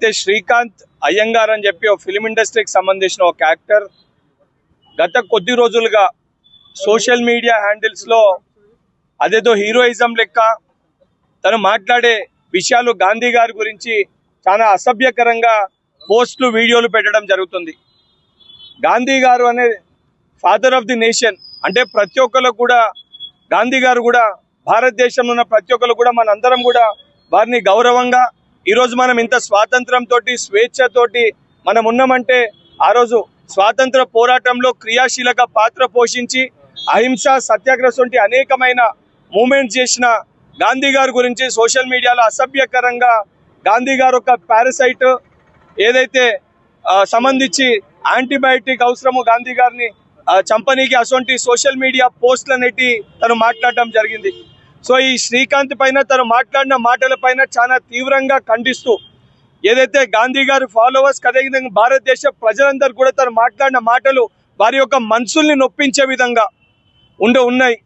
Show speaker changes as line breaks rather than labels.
అయితే శ్రీకాంత్ అయ్యంగార్ అని చెప్పి ఒక ఫిలిం ఇండస్ట్రీకి సంబంధించిన ఒక యాక్టర్ గత కొద్ది రోజులుగా సోషల్ మీడియా హ్యాండిల్స్లో అదేదో హీరోయిజం లెక్క తను మాట్లాడే విషయాలు గాంధీ గారి గురించి చాలా అసభ్యకరంగా పోస్టులు వీడియోలు పెట్టడం జరుగుతుంది. గాంధీ గారు అనే ఫాదర్ ఆఫ్ ది నేషన్ అంటే ప్రతి ఒక్కరు కూడా గాంధీ గారు కూడా భారతదేశంలో ఉన్న ప్రతి ఒక్కరు కూడా మనందరం కూడా వారిని గౌరవంగా ఈరోజు మనం ఇంత స్వాతంత్రంతో స్వేచ్ఛతోటి మనం ఉన్నామంటే ఆ రోజు స్వాతంత్ర పోరాటంలో క్రియాశీలక పాత్ర పోషించి అహింస సత్యాగ్రహం వంటి అనేకమైన మూమెంట్స్ చేసిన గాంధీ గారి గురించి సోషల్ మీడియాలో అసభ్యకరంగా గాంధీ గారు ఒక పారసైట్ ఏదైతే సంబంధించి యాంటీబయాటిక్ అవసరము గాంధీ గారిని చంపనీకి అటువంటి సోషల్ మీడియా పోస్టులు అనేటి తను మాట్లాడడం జరిగింది. సో ఈ శ్రీకాంత్ పైన తను మాట్లాడిన మాటల పైన చాలా తీవ్రంగా ఖండిస్తూ ఏదైతే గాంధీ గారి ఫాలోవర్స్ అదేవిధంగా భారతదేశ ప్రజలందరూ కూడా తను మాట్లాడిన మాటలు వారి యొక్క మనసుల్ని నొప్పించే విధంగా ఉండ ఉన్నాయి.